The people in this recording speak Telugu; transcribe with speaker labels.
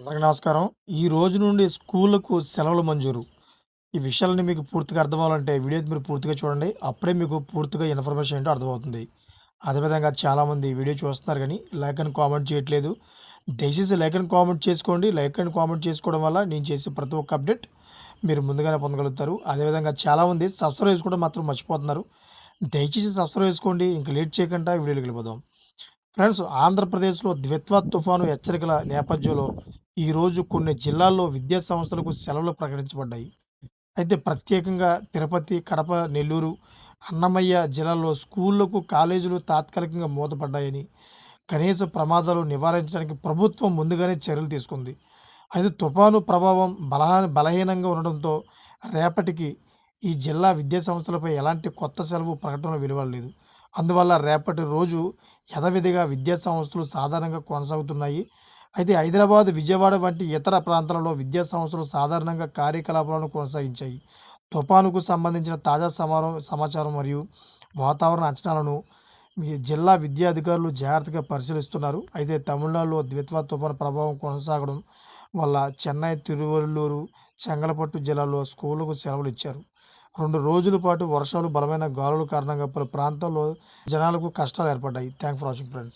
Speaker 1: అందరికీ నమస్కారం. ఈ రోజు నుండి స్కూళ్ళకు సెలవులు మంజూరు. ఈ విషయాలని మీకు పూర్తిగా అర్థమవ్వాలంటే వీడియో మీరు పూర్తిగా చూడండి. అప్పుడే మీకు పూర్తిగా ఇన్ఫర్మేషన్ ఏంటో అర్థమవుతుంది. అదేవిధంగా చాలామంది వీడియో చూస్తున్నారు కానీ లైక్ అండ్ కామెంట్ చేయట్లేదు. దయచేసి లైక్ అండ్ కామెంట్ చేసుకోండి. లైక్ అండ్ కామెంట్ చేసుకోవడం వల్ల నేను చేసే ప్రతి ఒక్క అప్డేట్ మీరు ముందుగానే పొందగలుగుతారు. అదేవిధంగా చాలామంది సబ్స్క్రైబ్ చేసుకోవడం మాత్రం మర్చిపోతున్నారు. దయచేసి సబ్స్క్రైబ్ చేసుకోండి. ఇంకా లేట్ చేయకుండా వీడియోలోకి వెళ్ళిపోదాం. ఫ్రెండ్స్ ఆంధ్రప్రదేశ్లో ద్విత్వ తుఫాను హెచ్చరికల నేపథ్యంలో ఈరోజు కొన్ని జిల్లాల్లో విద్యా సంస్థలకు సెలవులు ప్రకటించబడ్డాయి. అయితే ప్రత్యేకంగా తిరుపతి, కడప, నెల్లూరు, అన్నమయ్య జిల్లాల్లో స్కూళ్ళకు, కాలేజీలు తాత్కాలికంగా మూతపడ్డాయని, కనీస ప్రమాదాలు నివారించడానికి ప్రభుత్వం ముందుగానే చర్యలు తీసుకుంది. అయితే తుఫాను ప్రభావం బలహా బలహీనంగా ఉండడంతో రేపటికి ఈ జిల్లా విద్యా సంస్థలపై ఎలాంటి కొత్త సెలవు ప్రకటనలు వెలువడలేదు. అందువల్ల రేపటి రోజు యథావిధిగా విద్యా సంస్థలు సాధారణంగా కొనసాగుతున్నాయి. అయితే హైదరాబాద్, విజయవాడ వంటి ఇతర ప్రాంతాలలో విద్యా సంస్థలు సాధారణంగా కార్యకలాపాలను కొనసాగించాయి. తుపానుకు సంబంధించిన తాజా సమా సమాచారం మరియు వాతావరణ అంచనాలను జిల్లా విద్యా అధికారులు జాగ్రత్తగా పరిశీలిస్తున్నారు. అయితే తమిళనాడులో ద్విత్వ తుఫాను ప్రభావం కొనసాగడం వల్ల చెన్నై, తిరువల్లూరు చెంగలపట్టు జిల్లాలో స్కూళ్ళకు సెలవులు ఇచ్చారు. రెండు రోజుల పాటు వర్షాలు, బలమైన గాలుల కారణంగా పలు ప్రాంతాల్లో జనాలకు కష్టాలు ఏర్పడ్డాయి. Thank for watching friends.